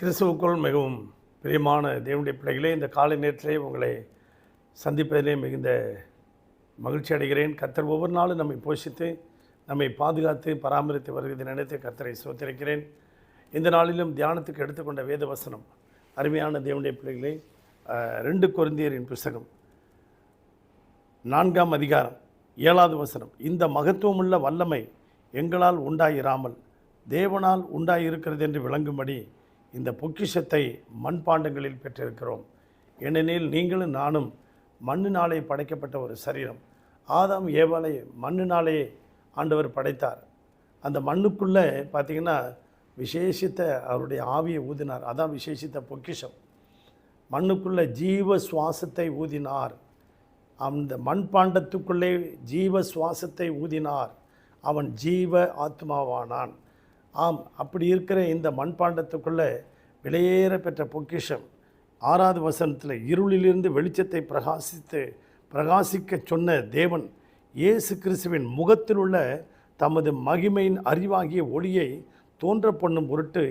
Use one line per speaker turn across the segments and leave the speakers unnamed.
கிறிஸ்துவுக்குள் மிகவும் பிரியமான தேவனுடைய பிள்ளைகளே இந்த காலை நேரத்திலே உங்களை சந்திப்பதிலே மிகுந்த மகிழ்ச்சி அடைகிறேன். கர்த்தர் ஒவ்வொரு நாளும் நம்மை போஷித்து நம்மை பாதுகாத்து பராமரித்து வருகிறது நினைத்து கர்த்தரை சோத்திருக்கிறேன் இந்த நாளிலும் தியானத்துக்கு எடுத்துக்கொண்ட வேத வசனம் அருமையான தேவனுடைய பிள்ளைகளே ரெண்டு குருந்தியரின் புஸ்தகம் நான்காம் அதிகாரம் ஏழாவது வசனம். இந்த மகத்துவமுள்ள வல்லமை எங்களால் உண்டாயிராமல் தேவனால் உண்டாயிருக்கிறது என்று விளங்கும்படி இந்த பொக்கிஷத்தை மண்பாண்டங்களில் பெற்றிருக்கிறோம். ஏனெனில் நீங்களும் நானும் மண்ணினாலே படைக்கப்பட்ட ஒரு சரீரம். ஆதாம் ஏவாலை மண்ணினாலே ஆண்டவர் படைத்தார். அந்த மண்ணுக்குள்ளே பார்த்தீங்கன்னா விசேஷித்த அவருடைய ஆவியை ஊதினார். அதான் விசேஷித்த பொக்கிஷம். மண்ணுக்குள்ளே ஜீவ சுவாசத்தை ஊதினார். அந்த மண்பாண்டத்துக்குள்ளே ஜீவ சுவாசத்தை ஊதினார். அவன் ஜீவ ஆத்மாவானான். ஆம் அப்படி இருக்கிற இந்த மண்பாண்டத்துக்குள்ளே விலையேற பெற்ற பொக்கிஷம் ஆறாவது வசனத்தில் இருளிலிருந்து வெளிச்சத்தை பிரகாசித்து பிரகாசிக்க சொன்ன தேவன் இயேசு கிறிஸ்துவின் முகத்தில் உள்ள தமது மகிமையின் அறிவாகிய ஒளியை தோன்ற பண்ணும் பொருட்டு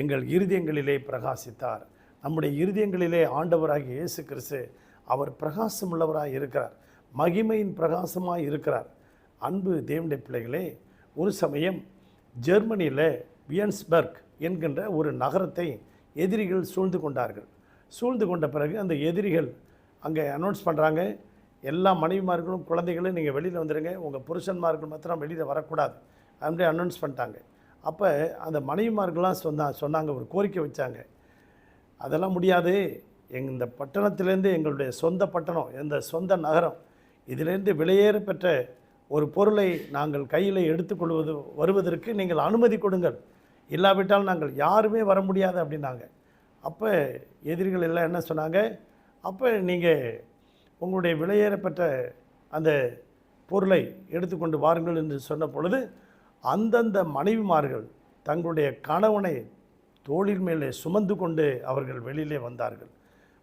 எங்கள் இருதயங்களிலே பிரகாசித்தார். நம்முடைய இருதயங்களிலே ஆண்டவராகிய இயேசு கிறிஸ்து அவர் பிரகாசமுள்ளவராக இருக்கிறார். மகிமையின் பிரகாசமாக இருக்கிறார். அன்பு தேவனுடைய பிள்ளைகளே ஒரு சமயம் ஜெர்மனியில் வியன்ஸ்பர்க் என்கின்ற ஒரு நகரத்தை எதிரிகள் சூழ்ந்து கொண்டார்கள். சூழ்ந்து கொண்ட பிறகு அந்த எதிரிகள் அங்கே அனௌன்ஸ் பண்ணுறாங்க எல்லா மனைவிமார்களும் குழந்தைகளும் நீங்கள் வெளியில் வந்துடுங்க உங்கள் புருஷன்மார்கள் மாத்திரம் வெளியில் வரக்கூடாது அப்படியே அனௌன்ஸ் பண்ணிட்டாங்க. அப்போ அந்த மனைவிமார்கள்லாம் சொன்னா சொன்னாங்க ஒரு கோரிக்கை வச்சாங்க. அதெல்லாம் முடியாது. எங் இந்த பட்டணத்திலேருந்து எங்களுடைய சொந்த பட்டணம் இந்த சொந்த நகரம் இதிலேருந்து வெளியேற பெற்ற ஒரு பொருளை நாங்கள் கையில் எடுத்துக்கொள்வது வருவதற்கு நீங்கள் அனுமதி கொடுங்கள். இல்லாவிட்டால் நாங்கள் யாருமே வர முடியாது அப்படின்னாங்க. அப்போ எதிரிகள் எல்லாம் என்ன சொன்னாங்க? அப்போ நீங்கள் உங்களுடைய விலையேறப்பட்ட அந்த பொருளை எடுத்துக்கொண்டு வாருங்கள் என்று சொன்ன பொழுது அந்தந்த மனைவிமார்கள் தங்களுடைய கணவனை தோளின் மேலே சுமந்து கொண்டு அவர்கள் வெளியிலே வந்தார்கள்.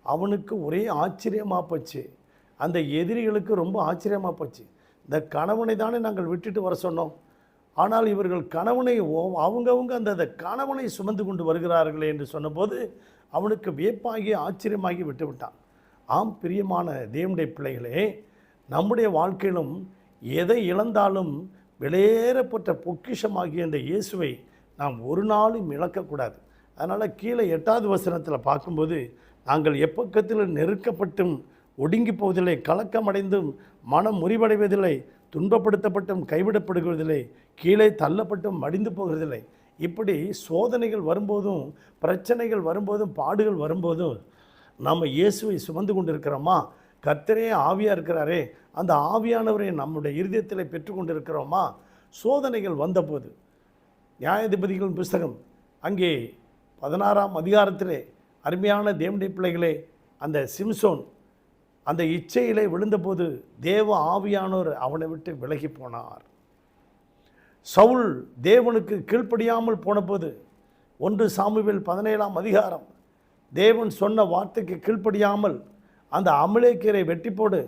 அவனுக்கு ஒரே ஆச்சரியமாக போச்சு. அந்த எதிரிகளுக்கு ரொம்ப ஆச்சரியமாக போச்சு. இந்த கணவனை தானே நாங்கள் விட்டுட்டு வர சொன்னோம். ஆனால் இவர்கள் கணவனை ஓ- அந்த அந்த கணவனை சுமந்து கொண்டு வருகிறார்களே என்று சொன்னபோது அவனுக்கு வியப்பாகி ஆச்சரியமாகி விட்டு விட்டான். ஆம் பிரியமான தேவனுடைய பிள்ளைகளே நம்முடைய வாழ்க்கையிலும் எதை இழந்தாலும் வெளியேறப்பட்ட பொக்கிஷமாகிய இந்த இயேசுவை நாம் ஒரு நாளும் இழக்கக்கூடாது. அதனால் கீழே எட்டாவது வசனத்தில் பார்க்கும்போது நாங்கள் எப்பக்கத்தில் நெருக்கப்பட்டும் ஒடுங்கி போவதில்லை கலக்கமடைந்தும் மனம் முறிவடைவதில்லை துன்பப்படுத்தப்பட்டும் கைவிடப்படுகிறதில்லை கீழே தள்ளப்பட்டும் மடிந்து போகிறதில்லை. இப்படி சோதனைகள் வரும்போதும் பிரச்சனைகள் வரும்போதும் பாடுகள் வரும்போதும் நாம் இயேசுவை சுமந்து கொண்டிருக்கிறோமா? கர்த்தரே ஆவியாக இருக்கிறாரே அந்த ஆவியானவரை நம்முடைய இருதயத்தில் பெற்றுக்கொண்டிருக்கிறோமா சோதனைகள் வந்தபோது நியாயாதிபதிகளின் புஸ்தகம் அங்கே பதினாறாம் அதிகாரத்திலே அருமையான தேவனுடைய பிள்ளைகளே அந்த சிம்சோன் அந்த இச்சையிலே விழுந்தபோது தேவ ஆவியானோர் அவனை விட்டு விலகி போனார். சவுல் தேவனுக்கு கீழ்ப்படியாமல் போனபோது ஒன்று சாமுவேல் பதினேழாம் அதிகாரம் தேவன் சொன்ன வார்த்தைக்கு கீழ்ப்படியாமல் அந்த அமலேக்கீரை வெட்டி போடு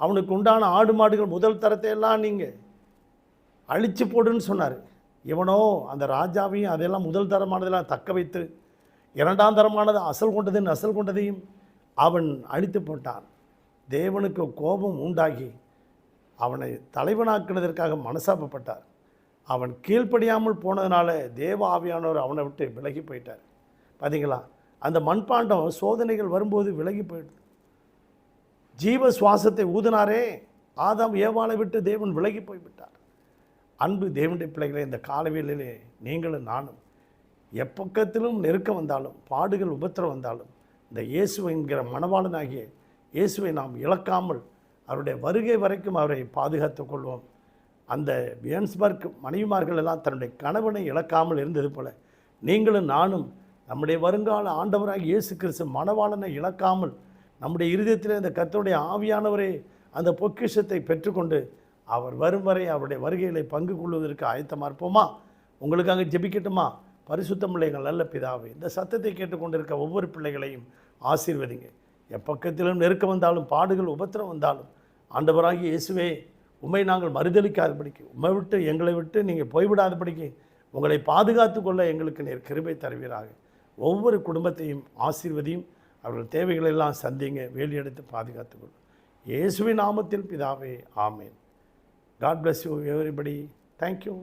அவனுக்கு உண்டான ஆடு மாடுகள் முதல் தரத்தை எல்லாம் நீங்கள் அழித்து போடுன்னு சொன்னார். இவனோ அந்த ராஜாவையும் அதெல்லாம் முதல் தரமானதெல்லாம் தக்க வைத்து இரண்டாம் தரமானது அசல் கொண்டதுன்னு அசல் கொண்டதையும் அவன் அழித்து போட்டான். தேவனுக்கு கோபம் உண்டாகி அவனை தலைவனாக்குனதற்காக மனசாப்பப்பட்டார் அவன் கீழ்ப்படியாமல் போனதுனால தேவ ஆவியானவர் அவனை விட்டு விலகி போயிட்டார். பார்த்தீங்களா அந்த மண்பாண்டம் சோதனைகள் வரும்போது விலகி போயிடுது. ஜீவ சுவாசத்தை ஊதினாரே. ஆதாம் ஏவாளை விட்டு தேவன் விலகி போய்விட்டார். அன்பு தேவனுடைய பிள்ளைகளே இந்த காலவேளையிலே நீங்களும் நானும் எப்பக்கத்திலும் நெருக்கம் வந்தாலும் பாடுகள் உபத்திரம் வந்தாலும் இந்த இயேசு என்கிற மணவாளனாகிய இயேசுவை நாம் இழக்காமல் அவருடைய வருகை வரைக்கும் அவரை பாதுகாத்து கொள்வோம். அந்த வியன்ஸ்பர்க் மனைவிமார்கள் எல்லாம் தன்னுடைய கணவனை இழக்காமல் இருந்தது போல நீங்களும் நானும் நம்முடைய வருங்கால ஆண்டவராக இயேசு கிறிஸ்து மணவாளனை இழக்காமல் நம்முடைய இருதயத்தில் இந்த கர்த்தருடைய ஆவியானவரே அந்த பொக்கிஷத்தை பெற்றுக்கொண்டு அவர் வரும் வரை அவருடைய வருகைகளை பங்கு கொள்வதற்கு ஆயத்தமாக இருப்போமா? உங்களுக்காக ஜெபிக்கட்டுமா? பரிசுத்த எங்கள் நல்ல பிதாவே இந்த சத்தத்தை கேட்டுக்கொண்டிருக்க ஒவ்வொரு பிள்ளைகளையும் ஆசீர்வதிங்க. எப்பக்கத்திலும் நெருக்கம் வந்தாலும் பாடுகள் உபத்திரம் வந்தாலும் ஆண்டவராகி இயேசுவே உண்மை நாங்கள் மறுதளிக்காதபடிக்கு உம்மை விட்டு எங்களை விட்டு நீங்கள் போய்விடாதபடிக்கு உங்களை பாதுகாத்து கொள்ள எங்களுக்கு நேர் கிருபை தருவீராக. ஒவ்வொரு குடும்பத்தையும் ஆசீர்வதியும் அவர்கள் தேவைகளெல்லாம் சந்திங்க வேலி எடுத்து பாதுகாத்துக்கொள்ளும் இயேசுவின் நாமத்தில் பிதாவே ஆமேன். God bless you everybody thank you